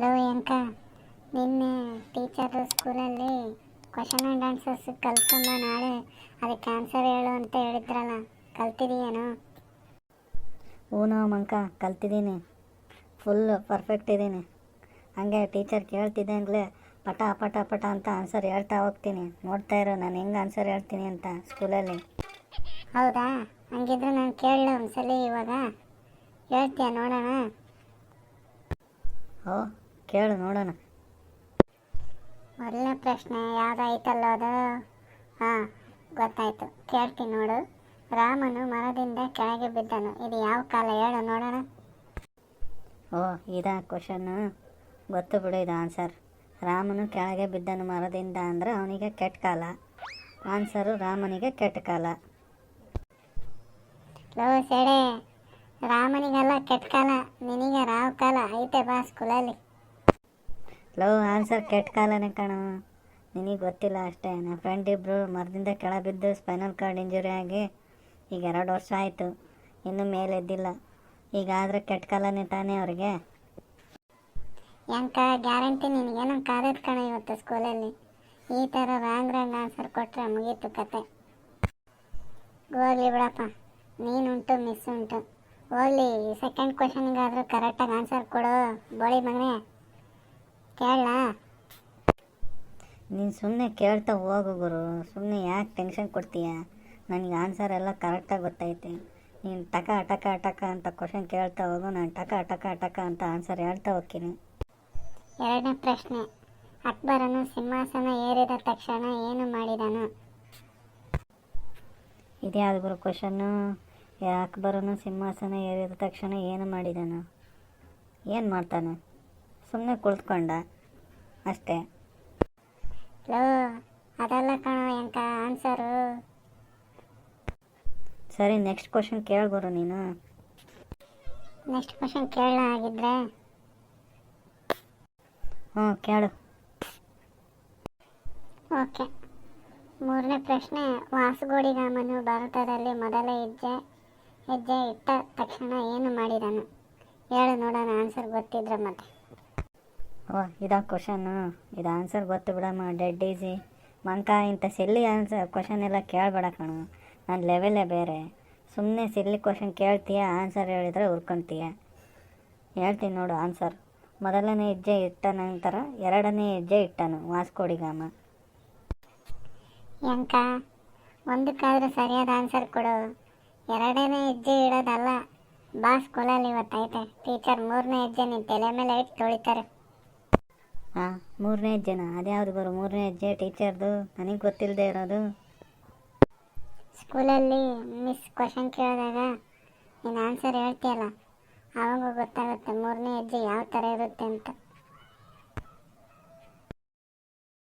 Low ಅಂಕ. ನಿನ್ನೆ teacher ಸ್ಕೂಲಲ್ಲಿ ಕ್ವಶನ್ ಆ್ಯಂಡ್ ಆನ್ಸರ್ಸ್ ಕಲ್ತ್ಕೊಂಡ ನಾಳೆ. ಅದಕ್ಕೆ ಆನ್ಸರ್ ಹೇಳು ಅಂತ ಹೇಳಿದ್ರಲ್ಲ ಕಲ್ತಿದೀಯೇನು? ಊನೋ ಮಂಕ ಕಲ್ತಿದ್ದೀನಿ. ಫುಲ್ ಪರ್ಫೆಕ್ಟ್ ಇದ್ದೀನಿ. ಹಂಗೆ ಟೀಚರ್ ಕೇಳ್ತಿದ್ದಂಗ್ಲೇ ಪಟ ಪಟ ಪಟ ಅಂತ ಆನ್ಸರ್ ಹೇಳ್ತಾ ಹೋಗ್ತೀನಿ. ನೋಡ್ತಾ ಇರೋ ನಾನು ಹೆಂಗೆ ಆನ್ಸರ್ ಹೇಳ್ತೀನಿ ಅಂತ ಸ್ಕೂಲಲ್ಲಿ. ಹೌದಾ? ಹಂಗಿದ್ರೆ ನಾನು ಕೇಳಲ್ಲ ಒಂದ್ಸಲಿ ಇವಾಗ? ಹೇಳ್ತೀಯ ನೋಡೋಣ? ಓ ಕೇಳು ನೋಡೋಣ. ಮೊದಲನೇ ಪ್ರಶ್ನೆ ಯಾವುದಾಯ್ತಲ್ಲ ಅದು? ಹಾಂ ಗೊತ್ತಾಯ್ತು. ಕೇಳ್ತೀನಿ ನೋಡು. ರಾಮನು ಮರದಿಂದ ಕೆಳಗೆ ಬಿದ್ದನು. ಇದು ಯಾವ ಕಾಲ ಹೇಳು ನೋಡೋಣ. ಓ ಇದ ಕ್ವಶನ್ನು ಗೊತ್ತು ಬಿಡು ಇದು ಆನ್ಸರ್ ರಾಮನು ಕೆಳಗೆ ಬಿದ್ದನು ಮರದಿಂದ ಅಂದ್ರೆ ಅವನಿಗೆ ಕೆಟ್ಟ ಕಾಲ. ಆನ್ಸರು ರಾಮನಿಗೆ ಕೆಟ್ಟ ಕಾಲ. ಲೋ ಸೆಡೆ ರಾಮನಿಗೆಲ್ಲ ಕೆಟ್ಟ ಕಾಲ. ನಿನಗೆ ರಾವ್ ಕಾಲ ಐತೆ ಬಾ ಸ್ಕೂಲಲ್ಲಿ ಲವ್ ಆನ್ಸರ್ ಕೆಟ್ಟ ಕಾಲನೇ ಕಣ. ನಿನಗೆ ಗೊತ್ತಿಲ್ಲ ಅಷ್ಟೇ ನನ್ನ ಫ್ರೆಂಡ್ ಇಬ್ಬರು ಮರದಿಂದ ಕೆಳ ಬಿದ್ದು ಸ್ಪೈನಲ್ ಕಾರ್ಡ್ ಇಂಜುರಿ ಆಗಿ ಈಗ ಎರಡು ವರ್ಷ ಆಯಿತು, ಇನ್ನೂ ಮೇಲೆದ್ದಿಲ್ಲ. ಈಗ ಆದರೆ ಕೆಟ್ಟ ಕಾಲನೇ ತಾನೇ ಅವ್ರಿಗೆ? ಎಂಕ ಗ್ಯಾರಂಟಿ ನಿನಗೇನೋ ಕಾದದ ಕಣ ಇವತ್ತು ಸ್ಕೂಲಲ್ಲಿ ಈ ಥರ ರಾಂಗ್ ರಾಂಗ್ ಆನ್ಸರ್ ಕೊಟ್ಟರೆ ಮುಗೀತು ಕತೆ. ಹೋಗ್ಲಿ ಬಿಡಪ್ಪ, ನೀನುಂಟು ಮಿಸ್ ಉಂಟು. ಹೋಗ್ಲಿ ಸೆಕೆಂಡ್ ಕ್ವಶನ್ಗಾದರೂ ಕರೆಕ್ಟಾಗಿ ಆನ್ಸರ್ ಕೊಡು, ಬೋಳಿ ಮಗನೇ. ಕೇಳಲ್ಲ ನೀನು ಸುಮ್ಮನೆ ಕೇಳ್ತಾ ಹೋಗು ಗುರು. ಸುಮ್ಮನೆ ಯಾಕೆ ಟೆನ್ಷನ್ ಕೊಡ್ತೀಯ? ನನಗೆ ಆನ್ಸರ್ ಎಲ್ಲ ಕರೆಕ್ಟಾಗಿ ಗೊತ್ತೈತೆ. ನೀನು ಟಕ ಟಕ ಟಕ ಅಂತ ಕ್ವಶನ್ ಕೇಳ್ತಾ ಹೋಗು. ನಾನು ಟಕ ಟಕ ಟಕ ಅಂತ ಆನ್ಸರ್ ಹೇಳ್ತಾ ಹೋಗ್ತೀನಿ. ಎರಡನೇ ಪ್ರಶ್ನೆ. ಅಕ್ಬರನು ಸಿಂಹಾಸನ ಏರಿದ ತಕ್ಷಣ ಏನು ಮಾಡಿದನು? ಇದ್ಯಾವುದು ಗುರು ಕ್ವಶನ್ನು ಅಕ್ಬರನು ಸಿಂಹಾಸನ ಏರಿದ ತಕ್ಷಣ ಏನು ಮಾಡಿದನು? ಏನು ಮಾಡ್ತಾನೆ? ಸುಮ್ಮನೆ ಕುಳಿತ್ಕೊಂಡ. ಅಷ್ಟೇ. ಹಲೋ ಅದಲ್ಲ ಕಣೋ ಎಂಕ ಆನ್ಸರು ಸರಿ ನೆಕ್ಸ್ಟ್ ಕ್ವಶನ್ ಕೇಳ್ಗುರು ನೀನು. ನೆಕ್ಸ್ಟ್ ಕ್ವಶನ್ ಕೇಳ ಆಗಿದ್ರೆ ಹ್ಞೂ ಕೇಳು. ಓಕೆ. ಮೂರನೇ ಪ್ರಶ್ನೆ ವಾಸುಗೋಡಿಗಾಮನು ಭಾರತದಲ್ಲಿ ಮೊದಲ ಹೆಜ್ಜೆ ಹೆಜ್ಜೆ ಇಟ್ಟ ತಕ್ಷಣ ಏನು ಮಾಡಿದನು? ಹೇಳು ನೋಡೋಣ ಆನ್ಸರ್ ಗೊತ್ತಿದ್ರೆ ಮತ್ತೆ. ಓ, ಇದಾ ಕ್ವಶನ್ನು ಇದು ಆನ್ಸರ್ ಗೊತ್ತು ಬಿಡಮ್ಮ ಡೆಡ್ ಈಸಿ ಮಂಕ, ಇಂಥ ಸಿಲ್ಲಿ ಆನ್ಸರ್ ಕ್ವಶನ್ ಎಲ್ಲ ಕೇಳಬೇಡ ಕಣ. ನನ್ನ ಲೆವೆಲೇ ಬೇರೆ. ಸುಮ್ಮನೆ ಸಿಲ್ಲಿ ಕ್ವಶನ್ ಕೇಳ್ತೀಯ ಆನ್ಸರ್ ಹೇಳಿದ್ರೆ ಹುರ್ಕೊತೀಯ ಹೇಳ್ತೀನಿ ನೋಡು ಆನ್ಸರ್ ಮೊದಲನೇ ಹೆಜ್ಜೆ ಇಟ್ಟ ನಂತರ ಎರಡನೇ ಹೆಜ್ಜೆ ಇಟ್ಟನು, ವಾಸ್ಕೋಡಿಗಾಮ. ಎಂಕ, ಒಂದಕ್ಕಾದರೂ ಸರಿಯಾದ ಆನ್ಸರ್ ಕೊಡು. ಎರಡನೇ ಹೆಜ್ಜೆ ಇಡೋದಲ್ಲ, ಬಾ ಸ್ಕೂಲಲ್ಲಿ ಇವತ್ತೈತೆ. ಟೀಚರ್ ಮೂರನೇ ಹೆಜ್ಜೆ ನಿನ್ನ ತಲೆ ಮೇಲೆ ಇಟ್ಟು ತೊಳಿತಾರೆ. ಹಾಂ, ಮೂರನೇ ಹೆಜ್ಜೆನ ಅದ್ಯಾವುದು ಗುರು? ಮೂರನೇ ಹೆಜ್ಜೆ ಟೀಚರ್ದು? ನನಗೆ ಗೊತ್ತಿಲ್ಲದೆ ಇರೋದು. ಸ್ಕೂಲಲ್ಲಿ ಮಿಸ್ ಕ್ವಶನ್ ಕೇಳಿದಾಗ ನೀನು ಆನ್ಸರ್ ಹೇಳ್ತೀಯಲ್ಲ ಆವಾಗ ಗೊತ್ತಾಗುತ್ತೆ ಮೂರನೇ ಹೆಜ್ಜೆ ಯಾವ ಥರ ಇರುತ್ತೆ ಅಂತ.